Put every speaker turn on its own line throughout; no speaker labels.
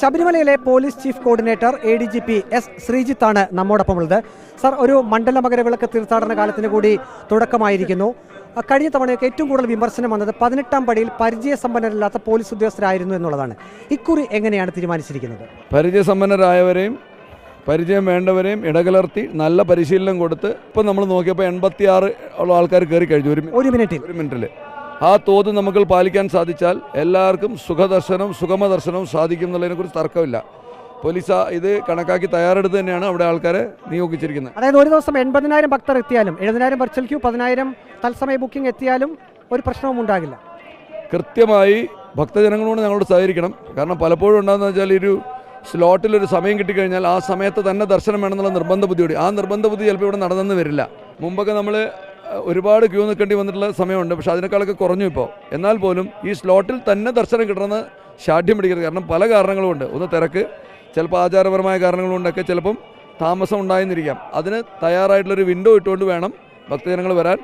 ശബരിമലയിലെ police chief coordinator A D G P S ശ്രീജിത്താണ് നമ്മോടൊപ്പം ഉള്ളത്. സർ ഒരു മണ്ഡല മകരവിളക്ക് തീർത്ഥാടന കാലത്തിന് കൂടി തുടക്കമായിരിക്കുന്നു. കഴിഞ്ഞ തവണയൊക്കെ ഏറ്റവും കൂടുതൽ വിമർശനം വന്നത് പതിനെട്ടാം പടിയിൽ പരിചയ പരിചയസമ്പന്നരല്ലാത്ത പോലീസ് ഉദ്യോഗസ്ഥരായിരുന്നു എന്നുള്ളതാണ്. ഇക്കുറി എങ്ങനെയാണ് തീരുമാനിച്ചിരിക്കുന്നത്?
പരിചയ സമ്പന്നരായവരെയും പരിചയം വേണ്ടവരെയും ഇടകലർത്തി നല്ല പരിശീലനം കൊടുത്ത് ഇപ്പം നമ്മൾ നോക്കിയപ്പോൾ എൺപത്തിയാറ് ഉള്ള ആൾക്കാർ കയറി കഴിഞ്ഞു. ഒരു
മിനിറ്റിൽ.
ഒരു മിനിറ്റിൽ. ആ തോത് നമുക്ക് പാലിക്കാൻ സാധിച്ചാൽ എല്ലാവർക്കും സുഖദർശനവും സുഗമദർശനവും സാധിക്കും എന്നുള്ളതിനെക്കുറിച്ച് തർക്കമില്ല. പോലീസ് ഇത് കണക്കാക്കി തയ്യാറെടുത്ത് തന്നെയാണ് അവിടെ ആൾക്കാരെ നിയോഗിച്ചിരിക്കുന്നത്.
അതായത് ഒരു ദിവസം എൺപതിനായിരം ഭക്തർ എത്തിയാലും എഴുപതിനായിരം വെർച്വൽ ക്യൂ പതിനായിരം തത്സമയ ബുക്കിംഗ് എത്തിയാലും ഒരു പ്രശ്നവും ഉണ്ടാകില്ല.
കൃത്യമായി ഭക്തജനങ്ങളോട് ഞങ്ങളോട് സഹകരിക്കണം. കാരണം പലപ്പോഴും ഉണ്ടാകുന്ന വെച്ചാൽ ഒരു സ്ലോട്ടിൽ ഒരു സമയം കിട്ടിക്കഴിഞ്ഞാൽ ആ സമയത്ത് തന്നെ ദർശനം വേണമെന്നുള്ള നിർബന്ധ ബുദ്ധിയോടി ആ നിർബന്ധ ബുദ്ധി ചിലപ്പോൾ ഇവിടെ നടന്നെന്ന് വരില്ല. മുമ്പൊക്കെ നമ്മൾ ഒരുപാട് ക്യൂ നിൽക്കേണ്ടി വന്നിട്ടുള്ള സമയമുണ്ട് പക്ഷേ അതിനേക്കാളൊക്കെ കുറഞ്ഞു ഇപ്പോൾ. എന്നാൽ പോലും ഈ സ്ലോട്ടിൽ തന്നെ ദർശനം കിട്ടണമെന്ന് ശാഠ്യം പിടിക്കരുത്. കാരണം പല കാരണങ്ങളും കാരണങ്ങളുമുണ്ട് ഒന്ന് തിരക്ക് ചിലപ്പോൾ ആചാരപരമായ കാരണങ്ങളുകൊണ്ടൊക്കെ ചിലപ്പം താമസം ഉണ്ടായെന്നിരിക്കാം. അതിന് തയ്യാറായിട്ടുള്ളൊരു വിൻഡോ ഇട്ടുകൊണ്ട് വേണം ഭക്തജനങ്ങൾ വരാൻ.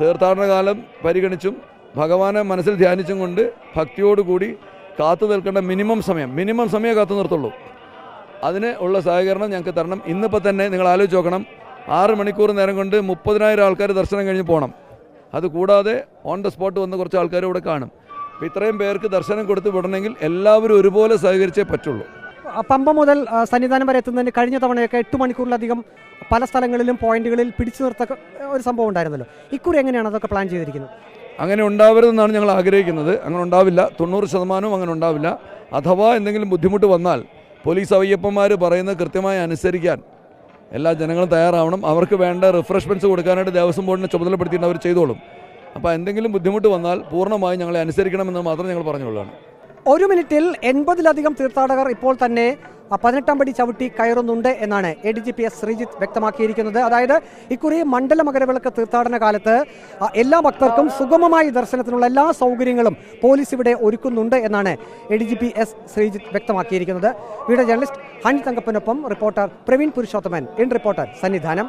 തീർത്ഥാടന കാലം പരിഗണിച്ചും ഭഗവാനെ മനസ്സിൽ ധ്യാനിച്ചും കൊണ്ട് ഭക്തിയോടുകൂടി കാത്തു നിൽക്കേണ്ട മിനിമം സമയം. മിനിമം സമയം കാത്തു നിർത്തുള്ളൂ. അതിന് ഉള്ള സഹകരണം ഞങ്ങൾക്ക് തരണം. ഇന്നിപ്പോൾ തന്നെ നിങ്ങൾ ആലോചിച്ച് നോക്കണം. ആറ് മണിക്കൂർ നേരം കൊണ്ട് മുപ്പതിനായിരം ആൾക്കാർ ദർശനം കഴിഞ്ഞ് പോകണം അത് കൂടാതെ ഓൺ ദ സ്പോട്ട് വന്ന കുറച്ച് ആൾക്കാർ ഇവിടെ കാണും. അപ്പോൾ ഇത്രയും പേർക്ക് ദർശനം കൊടുത്ത് വിടണമെങ്കിൽ എല്ലാവരും ഒരുപോലെ സഹകരിച്ചേ പറ്റുള്ളൂ.
പമ്പ മുതൽ സന്നിധാനം വരെ എത്തുന്നതിന് കഴിഞ്ഞ തവണയൊക്കെ എട്ട് മണിക്കൂറിലധികം പല സ്ഥലങ്ങളിലും പോയിന്റുകളിൽ പിടിച്ചു നിർത്ത ഒരു സംഭവം ഉണ്ടായിരുന്നല്ലോ. ഇക്കുറി എങ്ങനെയാണ് അതൊക്കെ പ്ലാൻ ചെയ്തിരിക്കുന്നത്?
അങ്ങനെ ഉണ്ടാവരുതെന്നാണ് ഞങ്ങൾ ആഗ്രഹിക്കുന്നത്. അങ്ങനെ ഉണ്ടാവില്ല. തൊണ്ണൂറ് ശതമാനവും അങ്ങനെ ഉണ്ടാവില്ല. അഥവാ എന്തെങ്കിലും ബുദ്ധിമുട്ട് വന്നാൽ പോലീസ് അവയ്യപ്പന്മാർ പറയുന്നത് കൃത്യമായി അനുസരിക്കാൻ എല്ലാ ജനങ്ങളും തയ്യാറാവണം. അവർക്ക് വേണ്ട റിഫ്രഷ്മെന്റ്സ് കൊടുക്കാനായിട്ട് ദേവസ്വം ബോർഡിനെ ചുമതലപ്പെടുത്തിയിട്ട് അവർ ചെയ്തോളും. അപ്പോൾ എന്തെങ്കിലും ബുദ്ധിമുട്ട് വന്നാൽ പൂർണമായും ഞങ്ങളെ അനുസരിക്കണമെന്ന് മാത്രം ഞങ്ങൾ പറഞ്ഞുകൊള്ളാണ്
ഒരു മിനിറ്റിൽ എൺപതിലധികം തീർത്ഥാടകർ ഇപ്പോൾ തന്നെ പതിനെട്ടാം പടി ചവിട്ടി കയറുന്നുണ്ട് എന്നാണ് A D G P S Sreejith വ്യക്തമാക്കിയിരിക്കുന്നത്. അതായത് ഇക്കുറി മണ്ഡല മകരവിളക്ക് തീർത്ഥാടന കാലത്ത് എല്ലാ ഭക്തർക്കും സുഗമമായി ദർശനത്തിനുള്ള എല്ലാ സൗകര്യങ്ങളും പോലീസ് ഇവിടെ ഒരുക്കുന്നുണ്ട് എന്നാണ് A D G P S Sreejith വ്യക്തമാക്കിയിരിക്കുന്നത്. Video journalist Honey തങ്കപ്പനൊപ്പം reporter Praveen Purushothaman. In reporter Sannidhanam.